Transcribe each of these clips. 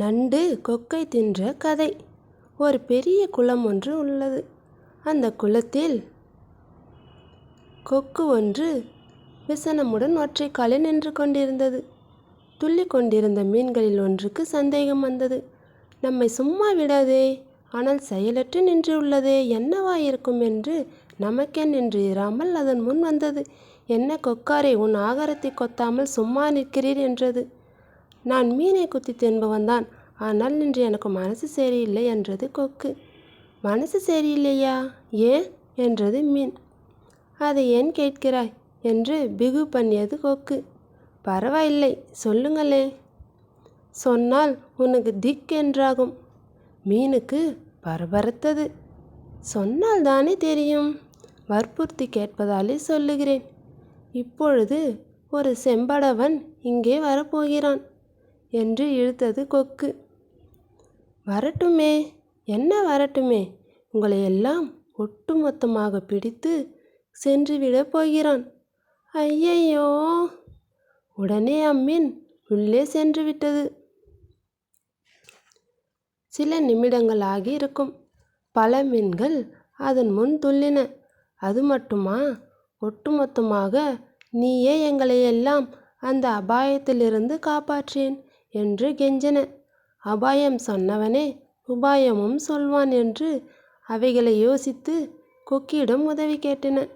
நண்டு கொக்கை தின்ற கதை. ஒரு பெரிய குளம் ஒன்று உள்ளது. அந்த குளத்தில் கொக்கு ஒன்று விசனமுடன் ஒற்றை காலில் நின்று கொண்டிருந்தது. துள்ளி கொண்டிருந்த மீன்களில் ஒன்றுக்கு சந்தேகம் வந்தது. நம்மை சும்மா விடாதே ஆனால் செயலற்று நின்று உள்ளதே என்னவாயிருக்கும் என்று நமக்கே நின்று இராமல் அதன் முன் வந்தது. என்ன கொக்காரை உன் ஆகாரத்தை கொத்தாமல் சும்மா நிற்கிறீர் என்றது. நான் மீனை குத்தி தின்பவன்தான். ஆனால் இன்று எனக்கு மனசு சரியில்லை என்றது கொக்கு. மனசு சரியில்லையா? ஏன் என்றது மீன். அதை ஏன் கேட்கிறாய்? என்று பிகு பண்ணியது கொக்கு. பரவாயில்லை சொல்லுங்களே. சொன்னால் உனக்கு திக் என்றாகும். மீனுக்கு பரபரத்தது. சொன்னால் தானே தெரியும். வற்புறுத்தி கேட்பதாலே சொல்லுகிறேன். இப்பொழுது ஒரு செம்படவன் இங்கே வரப்போகிறான். என்று இழுத்தது கொக்கு. வரட்டுமே என்ன வரட்டுமே? உங்களை எல்லாம் ஒட்டுமொத்தமாக பிடித்து சென்றுவிடப் போகிறான். ஐயையோ! உடனே அம்மீன் உள்ளே சென்று விட்டது சில நிமிடங்கள் ஆகி இருக்கும். பல மீன்கள் அதன் முன் துள்ளின. அது மட்டுமா? ஒட்டுமொத்தமாக நீயே எங்களை எல்லாம் அந்த அபாயத்திலிருந்து காப்பாற்றேன். என்று கெஞ்சன. அபாயம் சொன்னவனே உபாயமும் சொல்வான் என்று அவைகளை யோசித்து கொக்கியிடம் உதவி கேட்டன.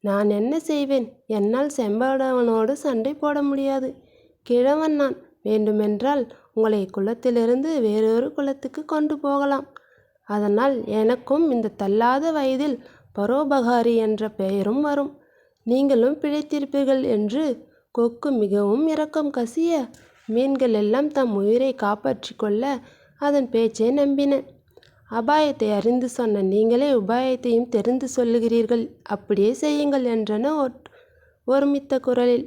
நான் என்ன செய்வேன்? என்னால் செம்படவனோடு சண்டை போட முடியாது. கிழவன் நான். வேண்டுமென்றால் உங்களை குளத்திலிருந்து வேறொரு குளத்துக்கு கொண்டு போகலாம். அதனால் எனக்கும் இந்த தள்ளாத வயதில் பரோபகாரி என்ற பெயரும் வரும். நீங்களும் பிழைத்திருப்பீர்கள் என்று கொக்கு மிகவும் இரக்கம் கசிய மீன்கள் எல்லாம் தம் உயிரை காப்பாற்றி கொள்ள அதன் பேச்சை நம்பின அபாயத்தை அறிந்து சொன்ன நீங்களே உபாயத்தையும் தெரிந்து சொல்லுகிறீர்கள். அப்படியே செய்யுங்கள் என்றன ஒருமித்த குரலில்.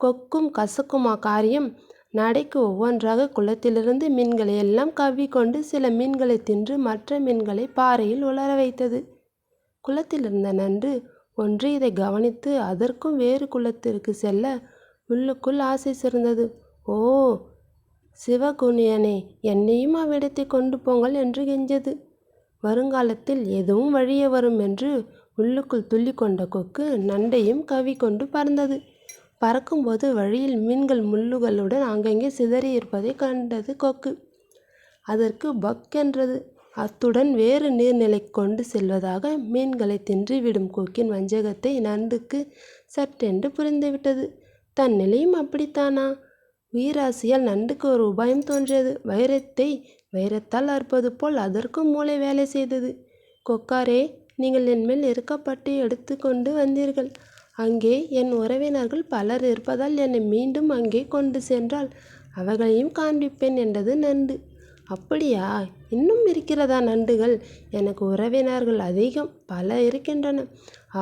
கொக்கும் கசக்குமா காரியம்? நடைக்கு ஒவ்வொன்றாக குளத்திலிருந்து மீன்களை எல்லாம் கவ்விக்கொண்டு சில மீன்களை தின்று மற்ற மீன்களை பாறையில் உலர வைத்தது. குளத்தில் இருந்த நன்று ஒன்று இதை கவனித்து அதற்கும் வேறு குளத்திற்கு செல்ல உள்ளுக்குள் ஆசை சிறந்தது. ஓ சிவகுனியனே என்னையும் அவ்விடத்தை கொண்டு போங்கள் என்று கெஞ்சது. வருங்காலத்தில் எதுவும் வழிய வரும் என்று உள்ளுக்குள் துள்ளி கொண்ட கொக்கு நண்டையும் கவி கொண்டு பறந்தது. பறக்கும்போது வழியில் மீன்கள் முள்ளுகளுடன் அங்கங்கே சிதறியிருப்பதை கண்டது கொக்கு. அதற்கு பக் என்றது. அத்துடன் வேறு நீர்நிலை கொண்டு செல்வதாக மீன்களை தின்றுவிடும் கொக்கின் வஞ்சகத்தை நண்டுக்கு சட்டென்று புரிந்துவிட்டது. தன் நிலையும் அப்படித்தானா? வீராசியால் நண்டுக்கு ஒரு உபாயம் தோன்றியது. வைரத்தை வைரத்தால் அறுப்பது போல் அதற்கும் மூளை வேலை செய்தது. கொக்காரே நீங்கள் என்மேல் இருக்கப்பட்டு எடுத்து கொண்டு வந்தீர்கள். அங்கே என் உறவினர்கள் பலர் இருப்பதால் என்னை மீண்டும் அங்கே கொண்டு சென்றால் அவர்களையும் காண்பிப்பேன் என்றது நண்டு. அப்படியா? இன்னும் இருக்கிறதா நண்டுகள்? எனக்கு உறவினர்கள் அதிகம் பல இருக்கின்றன.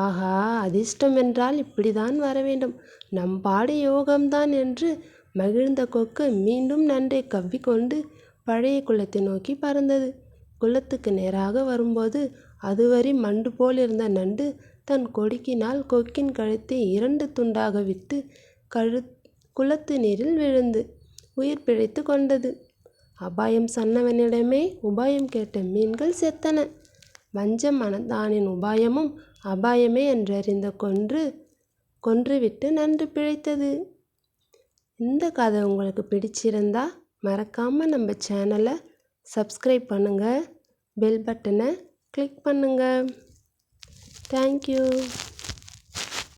ஆஹா அதிர்ஷ்டம் என்றால் இப்படிதான் வர வேண்டும். நம்பாடு யோகம்தான் என்று மகிழ்ந்த கொக்கு மீண்டும் நன்றை கவ்விக்கொண்டு பழைய குளத்தை நோக்கி பறந்தது. குளத்துக்கு நேராக வரும்போது அதுவரை மண்டு போலிருந்த நண்டு தன் கொடுக்கினால் கொக்கின் கழுத்தை இரண்டு துண்டாக விட்டு கழு குளத்து நீரில் விழுந்து உயிர் பிழைத்து கொண்டது. அபாயம் சொன்னவனிடமே உபாயம் கேட்ட மீன்கள் செத்தன. வஞ்சம் மனதானின் உபாயமும் அபாயமே என்றறிந்த கொன்று கொன்றுவிட்டு நன்று பிழைத்தது. இந்த கதை உங்களுக்கு பிடிச்சிருந்தா மறக்காமல் நம்ம சேனலை சப்ஸ்கிரைப் பண்ணுங்கள் பெல் பட்டனை கிளிக் பண்ணுங்கள் தேங்க்யூ